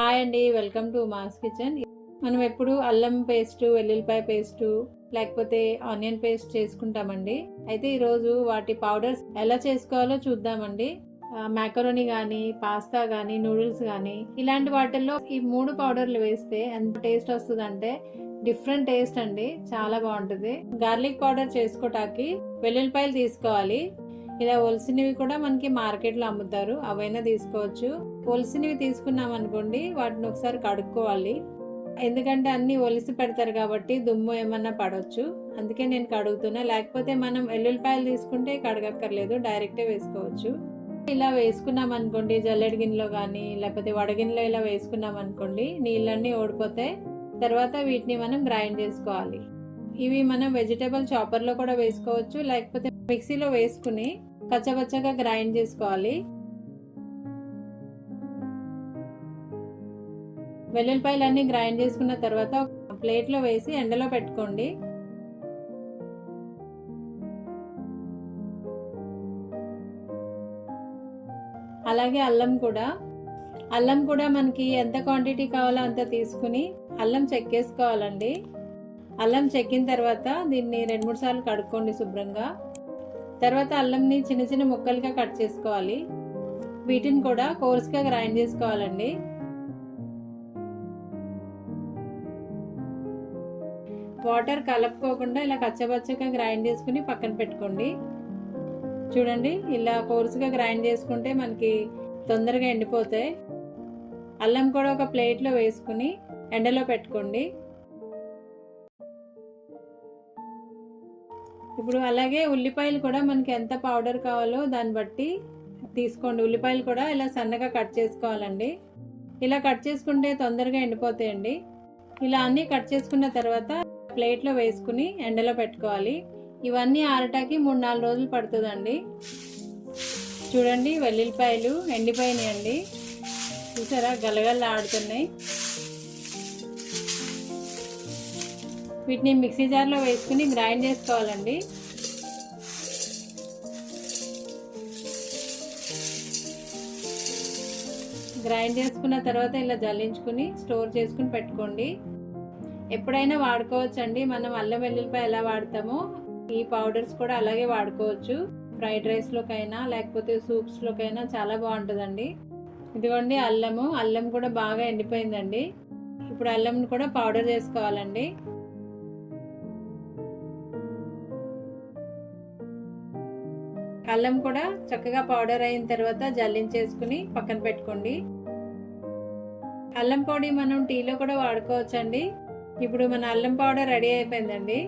Hi అండి welcome to mass kitchen. మనం ఎప్పుడు అల్లం పేస్టు వెల్లుల్లిపాయ పేస్టు లేకపోతే ఆనియన్ పేస్ట్ చేసుకుంటామండి. అయితే ఈరోజు వాటి పౌడర్స్ ఎలా చేసుకోవాలో చూద్దామండి. మ్యాకరోని కానీ పాస్తా కానీ నూడిల్స్ కానీ ఇలాంటి వాటిల్లో ఈ మూడు పౌడర్లు వేస్తే ఎంత టేస్ట్ వస్తుందంటే డిఫరెంట్ టేస్ట్ అండి. చాలా బాగుంటుంది. గార్లిక్ పౌడర్ చేసుకోటానికి వెల్లుల్లిపాయలు తీసుకోవాలి. ఇలా ఒలిసినవి కూడా మనకి మార్కెట్లో అమ్ముతారు. అవైనా తీసుకోవచ్చు. ఒలిసినవి తీసుకున్నాం అనుకోండి వాటిని ఒకసారి కడుక్కోవాలి. ఎందుకంటే అన్ని ఒలిసి పెడతారు కాబట్టి దుమ్ము ఏమన్నా పడవచ్చు అందుకే నేను కడుగుతున్నా. లేకపోతే మనం ఎల్లుల్లిపాయలు తీసుకుంటే కడగక్కర్లేదు డైరెక్టే వేసుకోవచ్చు. ఇలా వేసుకున్నాం అనుకోండి జల్లెడి గిన్నెలో కానీ లేకపోతే వడగిన్నెలో ఇలా వేసుకున్నాం అనుకోండి నీళ్ళన్నీ ఓడిపోతాయి తర్వాత వీటిని మనం గ్రైండ్ చేసుకోవాలి. ఇవి మనం వెజిటేబుల్ చాపర్లో కూడా వేసుకోవచ్చు. లేకపోతే మిక్సీలో వేసుకుని కచ్చపచ్చగా గ్రైండ్ చేసుకోవాలి. వెల్లుల్లిపాయలన్నీ గ్రైండ్ చేసుకున్న తర్వాత ప్లేట్లో వేసి ఎండలో పెట్టుకోండి. అలాగే అల్లం కూడా. అల్లం కూడా మనకి ఎంత క్వాంటిటీ కావాలో అంత తీసుకుని అల్లం చెక్కేసుకోవాలండి అల్లం చెక్కిన తర్వాత దీన్ని రెండు మూడు సార్లు కడుక్కోండి శుభ్రంగా. తర్వాత అల్లంని చిన్న చిన్న ముక్కలుగా కట్ చేసుకోవాలి. వీటిని కూడా కోర్స్గా గ్రైండ్ చేసుకోవాలండి. వాటర్ కలుపుకోకుండా ఇలా కచ్చబచ్చగా గ్రైండ్ చేసుకుని పక్కన పెట్టుకోండి. చూడండి ఇలా కోర్సుగా గ్రైండ్ చేసుకుంటే మనకి తొందరగా ఎండిపోతాయి. అల్లం కూడా ఒక ప్లేట్లో వేసుకుని ఎండలో పెట్టుకోండి. ఇప్పుడు అలాగే ఉల్లిపాయలు కూడా మనకి ఎంత పౌడర్ కావాలో దాన్ని బట్టి తీసుకోండి. ఉల్లిపాయలు కూడా ఇలా సన్నగా కట్ చేసుకోవాలండి. ఇలా కట్ చేసుకుంటే తొందరగా ఎండిపోతాయండి. ఇలా అన్నీ కట్ చేసుకున్న తర్వాత ప్లేట్లో వేసుకుని ఎండలో పెట్టుకోవాలి. ఇవన్నీ ఆరటాకి మూడు నాలుగు రోజులు పడుతుందండి. చూడండి వెల్లుల్లిపాయలు ఎండిపోయినాయండి. చూసారా? గలగల ఆడుతున్నాయి. వీటిని మిక్సీ జార్లో వేసుకుని గ్రైండ్ చేసుకోవాలండి. గ్రైండ్ చేసుకున్న తర్వాత ఇలా జల్లించుకుని స్టోర్ చేసుకుని పెట్టుకోండి. ఎప్పుడైనా వాడుకోవచ్చండి. మనం అల్లం వెల్లుల్లిపాయ ఎలా వాడతామో ఈ పౌడర్స్ కూడా అలాగే వాడుకోవచ్చు. ఫ్రైడ్ రైస్లోకైనా లేకపోతే సూప్స్లోకైనా చాలా బాగుంటుందండి. ఇదిగోండి అల్లము. అల్లం కూడా బాగా ఎండిపోయిందండి. ఇప్పుడు అల్లం కూడా పౌడర్ చేసుకోవాలండి. అల్లం కూడా చక్కగా పౌడర్ అయిన తర్వాత జల్లించేసుకుని పక్కన పెట్టుకోండి. అల్లం పొడి మనం టీలో కూడా వాడుకోవచ్చండి. ఇప్పుడు మన అల్లం పౌడర్ రెడీ అయిపోయిందండి.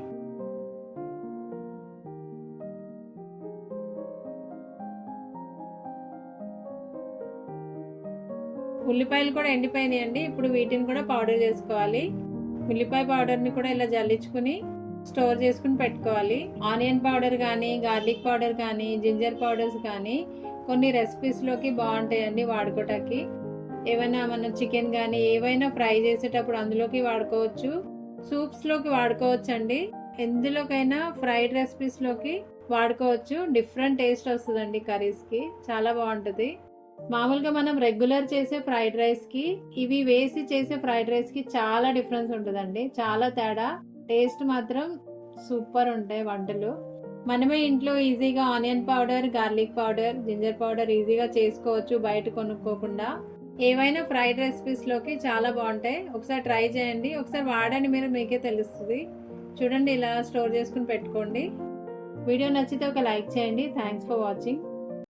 ఉల్లిపాయలు కూడా ఎండిపోయినాయండి. ఇప్పుడు వీటిని కూడా పౌడర్ చేసుకోవాలి. ఉల్లిపాయ పౌడర్ని కూడా ఇలా జల్లించుకుని స్టోర్ చేసుకుని పెట్టుకోవాలి. ఆనియన్ పౌడర్ కానీ గార్లిక్ పౌడర్ కానీ జింజర్ పౌడర్స్ కానీ కొన్ని రెసిపీస్లోకి బాగుంటాయండి వాడుకోవటానికి ఏమైనా మన చికెన్ కానీ ఏవైనా ఫ్రై చేసేటప్పుడు అందులోకి వాడుకోవచ్చు. సూప్స్లోకి వాడుకోవచ్చు అండి ఎందులోకైనా ఫ్రైడ్ రెసిపీస్లోకి వాడుకోవచ్చు. డిఫరెంట్ టేస్ట్ వస్తుందండి కర్రీస్కి. చాలా బాగుంటుంది. మామూలుగా మనం రెగ్యులర్ చేసే ఫ్రైడ్ రైస్కి ఇవి వేసి చేసే ఫ్రైడ్ రైస్కి చాలా డిఫరెన్స్ ఉంటుందండి. చాలా తేడా. టేస్ట్ మాత్రం సూపర్ ఉంటాయి వంటలు. మనమే ఇంట్లో ఈజీగా onion powder garlic powder ginger powder ఈజీగా చేసుకోవచ్చు బయట కొనుక్కోకుండా. ఏవైనా ఫ్రైడ్ రెసిపీస్లోకి చాలా బాగుంటాయి. ఒకసారి ట్రై చేయండి. ఒకసారి వాడని మీరు మీకే తెలుస్తుంది. చూడండి ఇలా స్టోర్ చేసుకుని పెట్టుకోండి. వీడియో నచ్చితే ఒక లైక్ చేయండి. Thanks for watching.